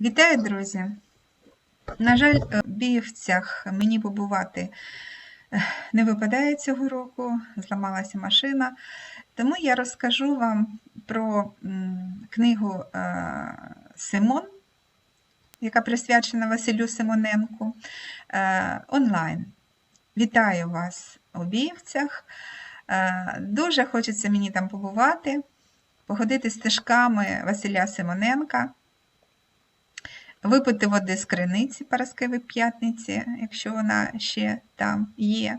Вітаю, друзі! На жаль, е, в Біївцях мені побувати е, не випадає цього року, зламалася машина. Тому я розкажу вам про книгу е, Симон, яка присвячена Василю Симоненку, онлайн. Вітаю вас у Біївцях. Дуже хочеться мені там побувати, походити стежками Василя Симоненка випити води з криниці Параскеви П'ятниці, якщо вона ще там є.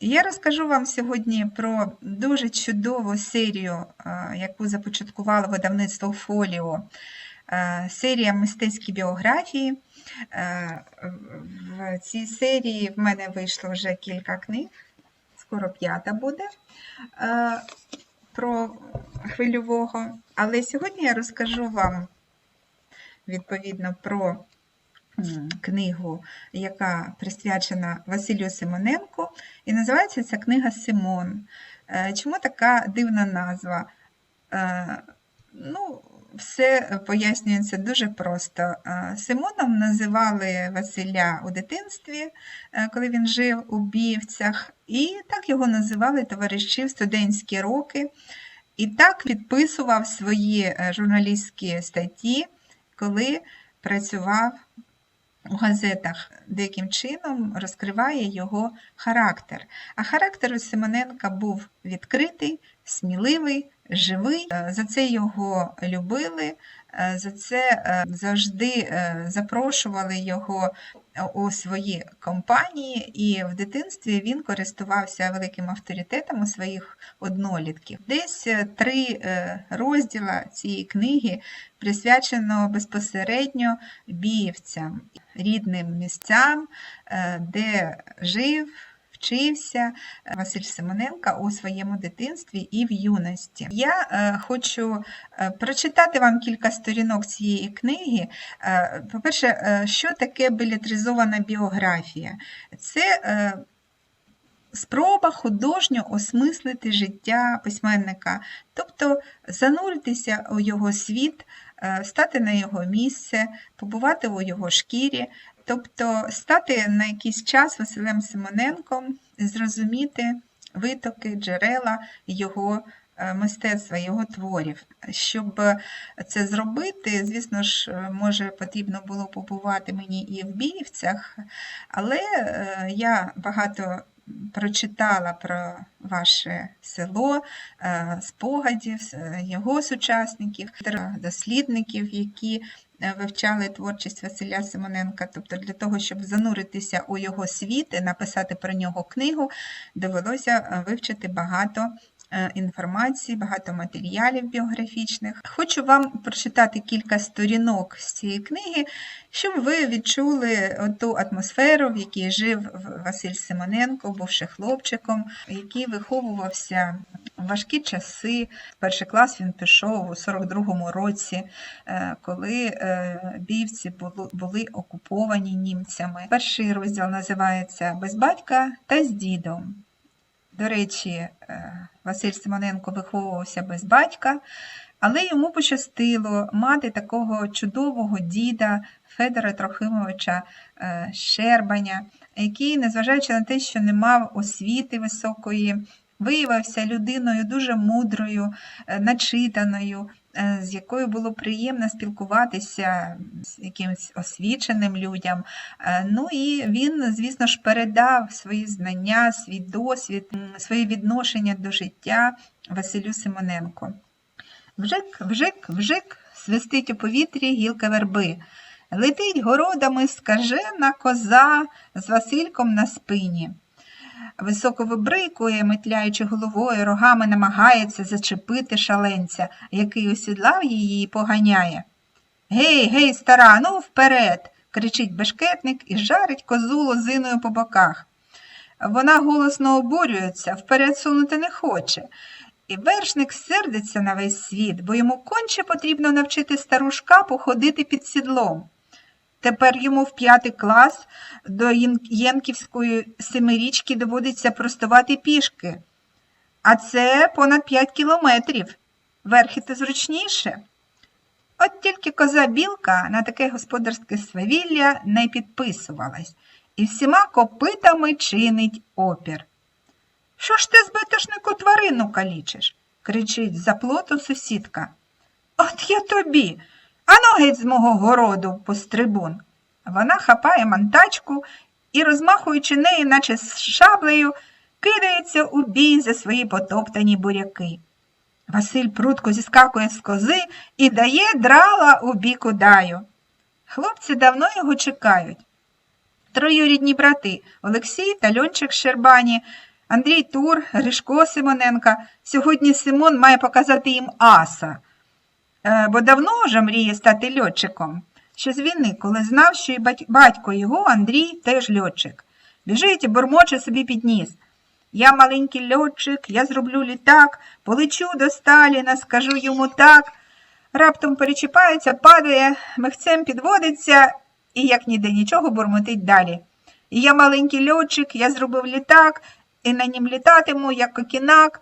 Я розкажу вам сьогодні про дуже чудову серію, яку започаткувало видавництво Фоліо. Серія мистецькі біографії. В цій серії в мене вийшло вже кілька книг, скоро п'ята буде про хвильового. Але сьогодні я розкажу вам відповідно про книгу, яка присвячена Василю Симоненку, і називається ця книга Симон. Е, Чому така дивна назва? Е, Ну, все пояснюється дуже просто. Е, Симоном називали Василя у дитинстві, коли він жив у Біївцях, і так його називали товариші в студентські роки. І так підписував свої журналістські статті коли працював у газетах, деяким чином розкриває його характер. А характер у Симоненка був відкритий, сміливий, живий. Е, За це його любили, за це е, завжди запрошували його у свої компанії, і в дитинстві він користувався великим авторитетом у своїх однолітків. Десь три розділа цієї книги присвячено безпосередньо біївцям, рідним місцям, де жив. Вчився Василь Симоненка у своєму дитинстві і в юності. Я е, хочу е, прочитати вам кілька сторінок цієї книги. Е, По-перше, е, що таке білетризована біографія? Це е, спроба художньо осмислити життя письменника, тобто зануритися у його світ, е, стати на його місце, побувати у його шкірі, тобто стати на якийсь час Василем Симоненком, зрозуміти витоки, джерела його е, мистецтва, його творів. Щоб це зробити, звісно ж, е, може потрібно було побувати мені і в Біївцях, але е, я багато прочитала про ваше село, спогадів, його сучасників, дослідників, які вивчали творчість Василя Симоненка. Тобто для того, щоб зануритися у його світ і написати про нього книгу, довелося вивчити багато. Інформації, багато матеріалів біографічних. Хочу вам прочитати кілька сторінок з цієї книги, щоб ви відчули ту атмосферу, в якій жив Василь Симоненко, бувши хлопчиком, який виховувався важкі часи. Перший клас він пішов у 42-му році, коли бійці були окуповані німцями. Перший розділ називається Без батька та з дідом. До речі, Василь Симоненко виховувався без батька, але йому пощастило мати такого чудового діда Федора Трохимовича Щербаня, який, незважаючи на те, що не мав освіти високої, виявився людиною дуже мудрою, начитаною, з якою було приємно спілкуватися з якимось освіченим людям. Ну і він, звісно ж, передав свої знання, свій досвід, своє відношення до життя Василю Симоненко. Вжик, вжик, вжик, свистить у повітрі гілка верби. Летить городами скажена коза з Васильком на спині. Високо вибрикує, метляючи головою, рогами намагається зачепити шаленця, який осідлав її і поганяє. Гей, гей, стара, ну вперед. кричить бешкетник і жарить козу лозиною по боках. Вона голосно обурюється, вперед сунути не хоче. І вершник сердиться на весь світ, бо йому конче потрібно навчити старушка походити під сідлом. Тепер йому в п'ятий клас до Єнківської семирічки доводиться простувати пішки. А це понад 5 кілометрів. Верхи то зручніше. От тільки коза білка на таке господарське свавілля не підписувалась і всіма копитами чинить опір. Що ж ти збитошнику тварину калічиш? кричить за плоту сусідка. От я тобі, ану геть з мого городу, пострибун. Вона хапає мантачку і, розмахуючи нею, наче з шаблею, кидається у бій за свої потоптані буряки. Василь прутко зіскакує з кози і дає драла у бік удаю. Хлопці давно його чекають. Троюрідні брати Олексій та Льончик Щербані, Андрій Тур, Гришко Симоненка. Сьогодні Симон має показати їм аса, бо давно вже мріє стати льотчиком. Ще з війни, коли знав, що і батько його, Андрій, теж льотчик. Біжить і бурмоче собі під ніс. Я маленький льотчик, я зроблю літак, полечу до Сталіна, скажу йому так. Раптом перечіпається, падає, михцем підводиться і, як ніде нічого, бурмотить далі. І я маленький льотчик, я зробив літак, і на нім літатиму, як кокінак.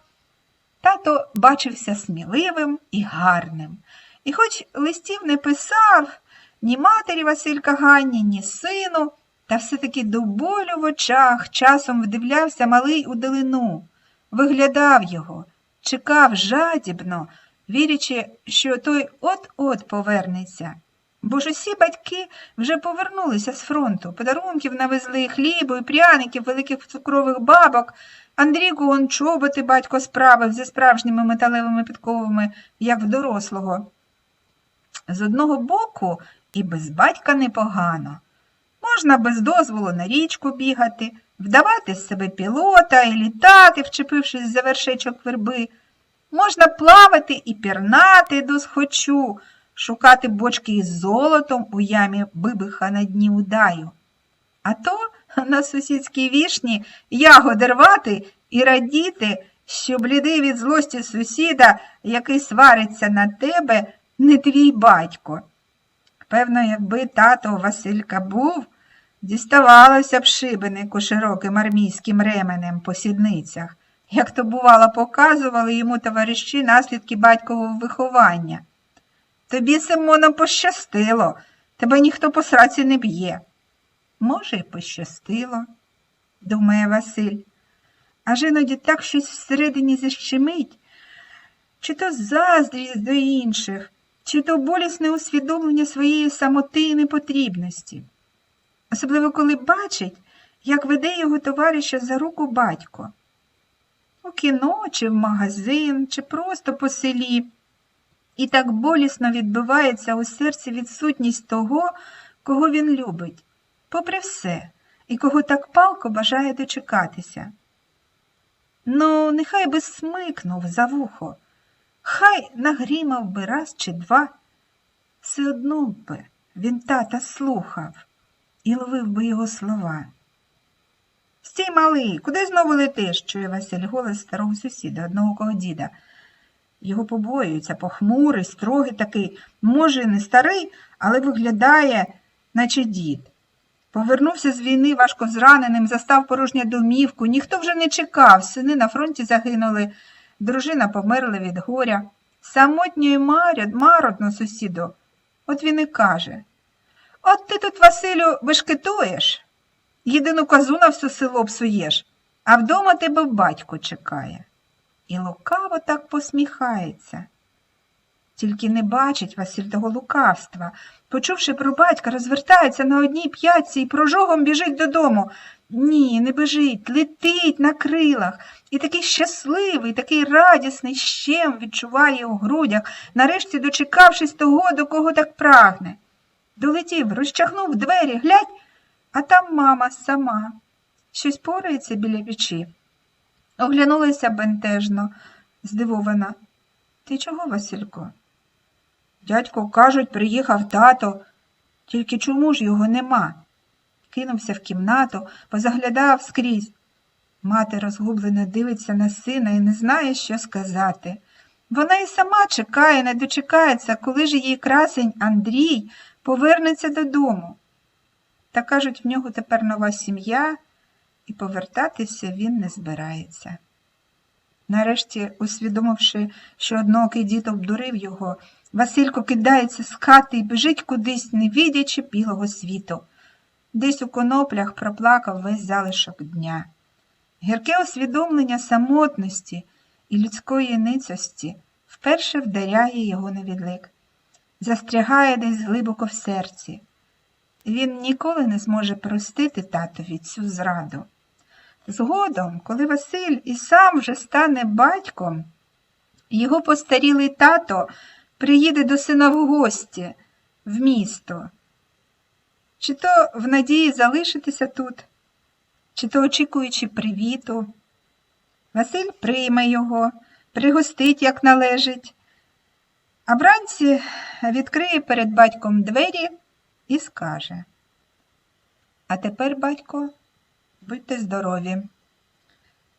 Тато бачився сміливим і гарним. І хоч листів не писав ні матері Василька Ганні, ні сину, та все-таки до болю в очах часом вдивлявся малий у долину, виглядав його, чекав жадібно, вірячи, що той от-от повернеться. Бо ж усі батьки вже повернулися з фронту, подарунків навезли хлібу і пряників, великих цукрових бабок. Андрійку он чоботи батько справив зі справжніми металевими підковами, як в дорослого. З одного боку і без батька непогано. Можна без дозволу на річку бігати, вдавати з себе пілота і літати, вчепившись за вершечок верби. Можна плавати і пірнати до схочу, шукати бочки із золотом у ямі бибиха на дні удаю. А то на сусідській вішні ягоди рвати і радіти, що блідий від злості сусіда, який свариться на тебе, не твій батько. Певно, якби тато Василька був, діставалося б шибенику широким армійським ременем по сідницях, як то, бувало, показували йому товариші наслідки батькового виховання. Тобі, Симоно, пощастило, тебе ніхто по сраці не б'є. Може, й пощастило, думає Василь. Аж іноді так щось всередині защемить, чи то заздрість до інших, чи то болісне усвідомлення своєї самоти і непотрібності. Особливо, коли бачить, як веде його товариша за руку батько. У кіно, чи в магазин, чи просто по селі. І так болісно відбивається у серці відсутність того, кого він любить, попри все, і кого так палко бажає дочекатися. Ну, нехай би смикнув за вухо, хай нагрімав би раз чи два. Все одно би він тата слухав і ловив би його слова. Стій, малий, куди знову летиш? чує Василь голос старого сусіда, одного кого діда. Його побоюються, похмурий, строгий такий, може, не старий, але виглядає, наче дід. Повернувся з війни важко зраненим, застав порожню домівку, ніхто вже не чекав, сини на фронті загинули, дружина померла від горя. Самотньо і мародно, сусіду. От він і каже От ти тут, Василю, бешкетуєш, єдину козу на все село псуєш, а вдома тебе батько чекає. І лукаво так посміхається. Тільки не бачить Василь того лукавства. Почувши про батька, розвертається на одній п'ятці і прожогом біжить додому. Ні, не біжить, летить на крилах. І такий щасливий, такий радісний щем відчуває у грудях, нарешті дочекавшись того, до кого так прагне. Долетів, розчахнув двері, глядь, а там мама сама. Щось порається біля печі. Оглянулася бентежно, здивована. Ти чого, Василько? Дядько, кажуть, приїхав тато, тільки чому ж його нема? Кинувся в кімнату, позаглядав скрізь. Мати розгублено дивиться на сина і не знає, що сказати. Вона і сама чекає, не дочекається, коли ж її красень Андрій повернеться додому. Та кажуть, в нього тепер нова сім'я, і повертатися він не збирається. Нарешті, усвідомивши, що одноокий дід обдурив його, Василько кидається з хати і біжить кудись, не видячи білого світу. Десь у коноплях проплакав весь залишок дня. Гірке усвідомлення самотності і людської ницості вперше вдаряє його на відлик, застрягає десь глибоко в серці. Він ніколи не зможе простити татові цю зраду. Згодом, коли Василь і сам вже стане батьком, його постарілий тато приїде до сина в гості в місто. Чи то в надії залишитися тут, чи то очікуючи привіту. Василь прийме його, пригостить, як належить, а вранці відкриє перед батьком двері і скаже. А тепер, батько, будьте здорові.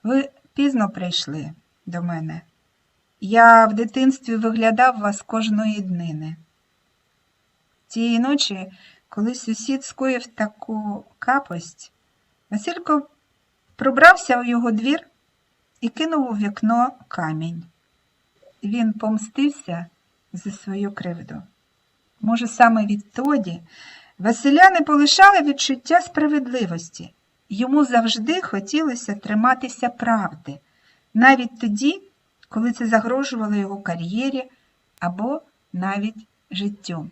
Ви пізно прийшли до мене. Я в дитинстві виглядав вас кожної днини. Тієї ночі, коли сусід скоїв таку капость, Василько пробрався у його двір і кинув у вікно камінь. Він помстився за свою кривду. Може, саме відтоді Василя не полишали відчуття справедливості. Йому завжди хотілося триматися правди, навіть тоді, коли це загрожувало його кар'єрі або навіть життю.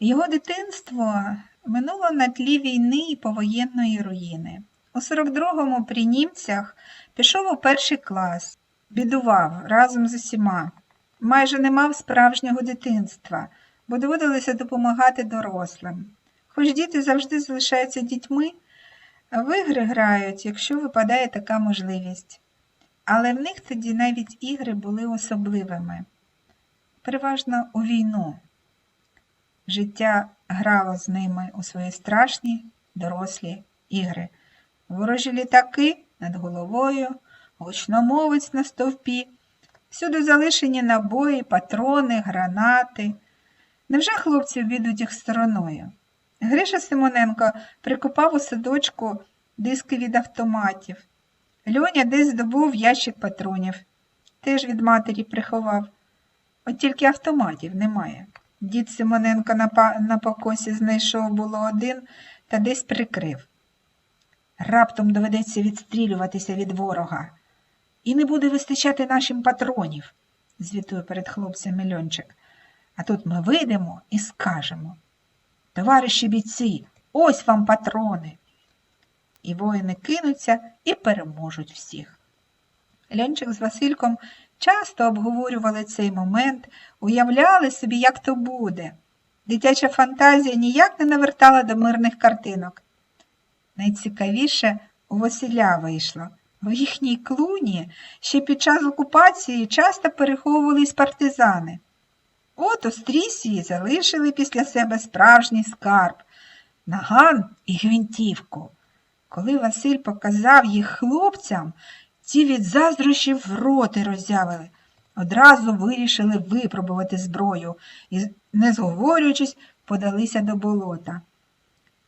Його дитинство минуло на тлі війни і повоєнної руїни. У 42-му при німцях пішов у перший клас, бідував разом з усіма, майже не мав справжнього дитинства, бо доводилося допомагати дорослим. Хоч діти завжди залишаються дітьми, в ігри грають, якщо випадає така можливість. Але в них тоді навіть ігри були особливими, переважно у війну. Життя грало з ними у свої страшні дорослі ігри. Ворожі літаки над головою, гучномовець на стовпі, всюди залишені набої, патрони, гранати. Невже хлопці обійдуть їх стороною? Гриша Симоненко прикопав у садочку диски від автоматів. Льоня десь здобув ящик патронів, теж від матері приховав. От тільки автоматів немає. Дід Симоненко на, на покосі знайшов було один та десь прикрив. Раптом доведеться відстрілюватися від ворога. І не буде вистачати нашим патронів, звітує перед хлопцями Льончик. А тут ми вийдемо і скажемо. Товариші бійці, ось вам патрони. І воїни кинуться і переможуть всіх. Льончик з Васильком часто обговорювали цей момент, уявляли собі, як то буде. Дитяча фантазія ніяк не навертала до мирних картинок. Найцікавіше у Василя вийшло. В їхній клуні ще під час окупації часто переховувались партизани. От у стрісі залишили після себе справжній скарб, наган і гвинтівку. Коли Василь показав їх хлопцям, ті від заздрощів роти роззявили. Одразу вирішили випробувати зброю і, не зговорюючись, подалися до болота.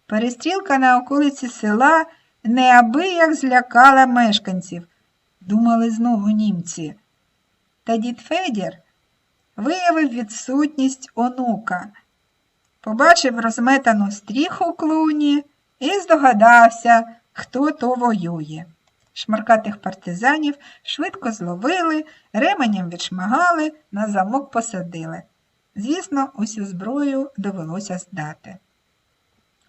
Перестрілка на околиці села неабияк злякала мешканців, думали знову німці. Та дід Федір виявив відсутність онука, побачив розметану стріху клуні і здогадався, хто то воює. Шмаркатих партизанів швидко зловили, ременем відшмагали, на замок посадили. Звісно, усю зброю довелося здати.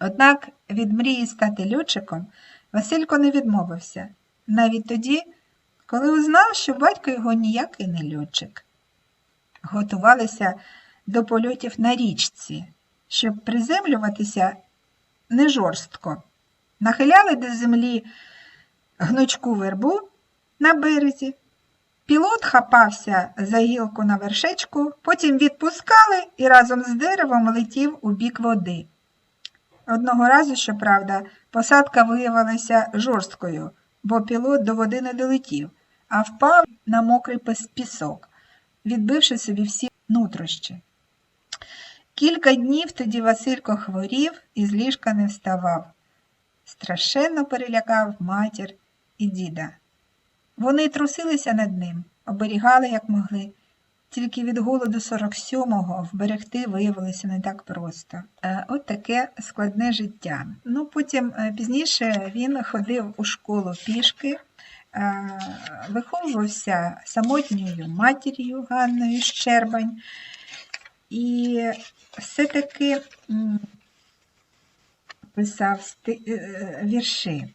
Однак від мрії стати льотчиком Василько не відмовився, навіть тоді, коли узнав, що батько його ніякий не льотчик. Готувалися до польотів на річці, щоб приземлюватися не жорстко. Нахиляли до землі гнучку вербу на березі. Пілот хапався за гілку на вершечку, потім відпускали і разом з деревом летів у бік води. Одного разу, щоправда, посадка виявилася жорсткою, бо пілот до води не долетів, а впав на мокрий пісок, відбивши собі всі нутрощі. Кілька днів тоді Василько хворів і з ліжка не вставав. Страшенно перелякав матір і діда. Вони трусилися над ним, оберігали, як могли, Тільки від голоду 47-го вберегти виявилося не так просто. Е, От таке складне життя. Ну, потім е, пізніше він ходив у школу пішки, е, виховувався самотньою матір'ю Ганною Щербань. І все-таки писав е, вірші.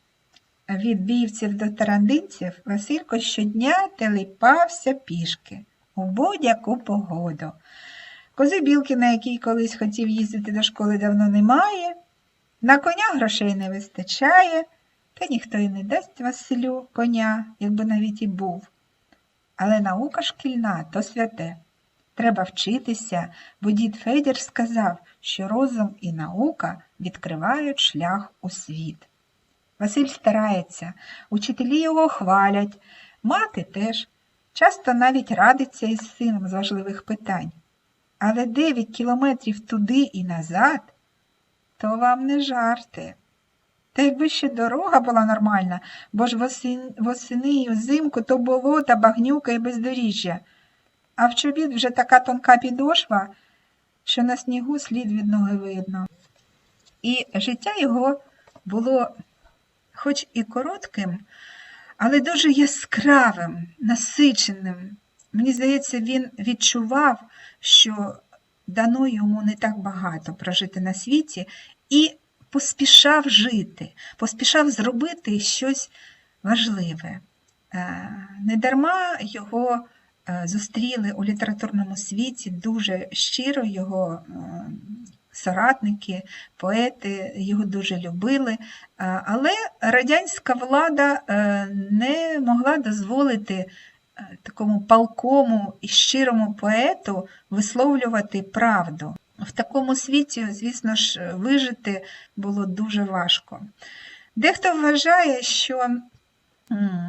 Від бійців до тарандинців Василько щодня телепався пішки у будь-яку погоду. Кози білки, на якій колись хотів їздити до школи, давно немає. На коня грошей не вистачає, та ніхто й не дасть Василю коня, якби навіть і був. Але наука шкільна то святе. Треба вчитися, бо дід Федір сказав, що розум і наука відкривають шлях у світ. Василь старається, учителі його хвалять, мати теж, часто навіть радиться із сином з важливих питань. Але дев'ять кілометрів туди і назад, то вам не жарти. Та якби ще дорога була нормальна, бо ж восени, і взимку то болота, багнюка і бездоріжжя. А в чобіт вже така тонка підошва, що на снігу слід від ноги видно. І життя його було хоч і коротким, але дуже яскравим, насиченим. Мені здається, він відчував, що дано йому не так багато прожити на світі, і поспішав жити, поспішав зробити щось важливе. Е, Недарма його зустріли у літературному світі дуже щиро його е, соратники, поети його дуже любили. Е, Але радянська влада е, не могла дозволити е, такому палкому і щирому поету висловлювати правду. В такому світі, звісно ж, вижити було дуже важко. Дехто вважає, що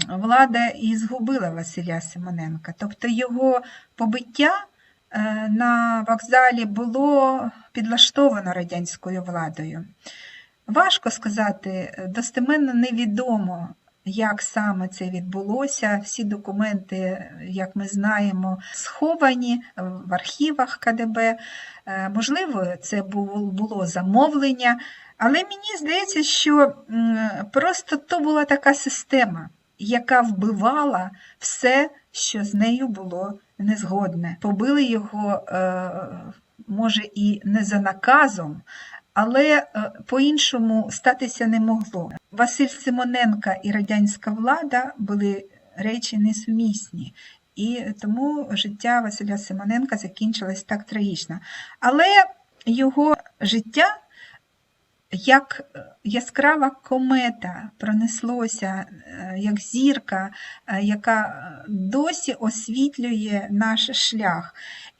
влада і згубила Василя Симоненка, тобто його побиття е, на вокзалі було підлаштовано радянською владою. Важко сказати, достеменно невідомо, як саме це відбулося. Всі документи, як ми знаємо, сховані в архівах КДБ. Е, Можливо, це було було замовлення, але мені здається, що просто то була така система, яка вбивала все, що з нею було незгодне. Побили його, е, може, і не за наказом, але е, по-іншому статися не могло. Василь Симоненка і радянська влада були речі несумісні. І тому життя Василя Симоненка закінчилось так трагічно. Але його життя, як яскрава комета, пронеслося, е, як зірка, е, яка досі освітлює наш шлях.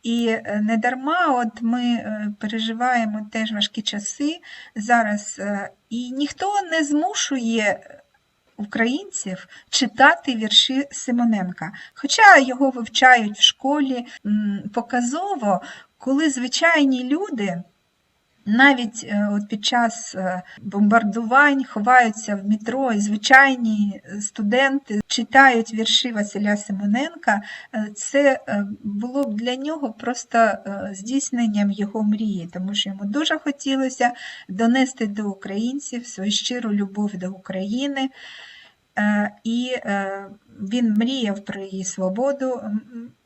І е, не дарма от ми е, переживаємо теж важкі часи зараз, е, і ніхто не змушує українців читати вірші Симоненка. Хоча його вивчають в школі показово, коли звичайні люди. Навіть е, от під час е, бомбардувань ховаються в метро, і звичайні студенти читають вірші Василя Симоненка. Е, Це е, було б для нього просто е, здійсненням його мрії, тому що йому дуже хотілося донести до українців свою щиру любов до України. Е, І е, він мріяв про її свободу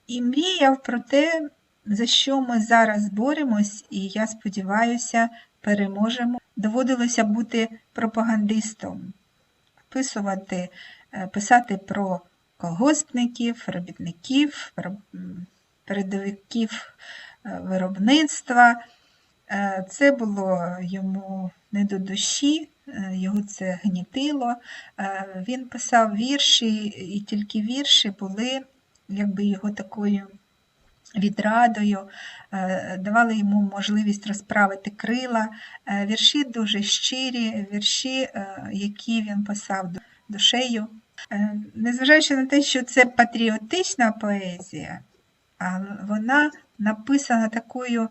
і мріяв про те, за що ми зараз боремось, і я сподіваюся, переможемо. Доводилося бути пропагандистом, вписувати, е, писати про колгоспників, робітників, передовиків е, виробництва. Е, Це було йому не до душі, його це гнітило. Він писав вірші, і тільки вірші були якби його такою відрадою, е, давали йому можливість розправити крила. Е, Вірші дуже щирі, вірші, е, які він писав душею. Незважаючи на те, що це патріотична поезія, вона написана такою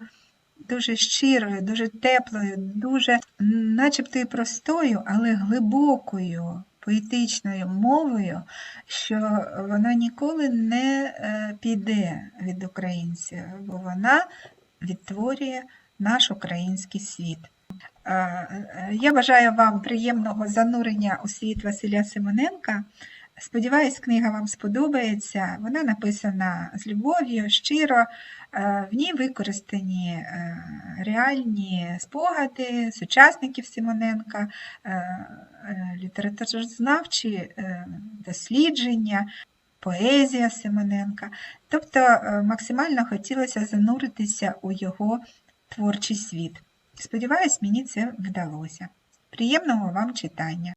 дуже щирою, дуже теплою, дуже начебто і простою, але глибокою поетичною мовою, що вона ніколи не е, піде від українців, бо вона відтворює наш український світ. Е, е, Я бажаю вам приємного занурення у світ Василя Симоненка. Сподіваюсь, книга вам сподобається. Вона написана з любов'ю, щиро. Е, В ній використані е, реальні спогади сучасників Симоненка, е, літературознавчі дослідження, поезія Симоненка. Тобто максимально хотілося зануритися у його творчий світ. Сподіваюсь, мені це вдалося. Приємного вам читання!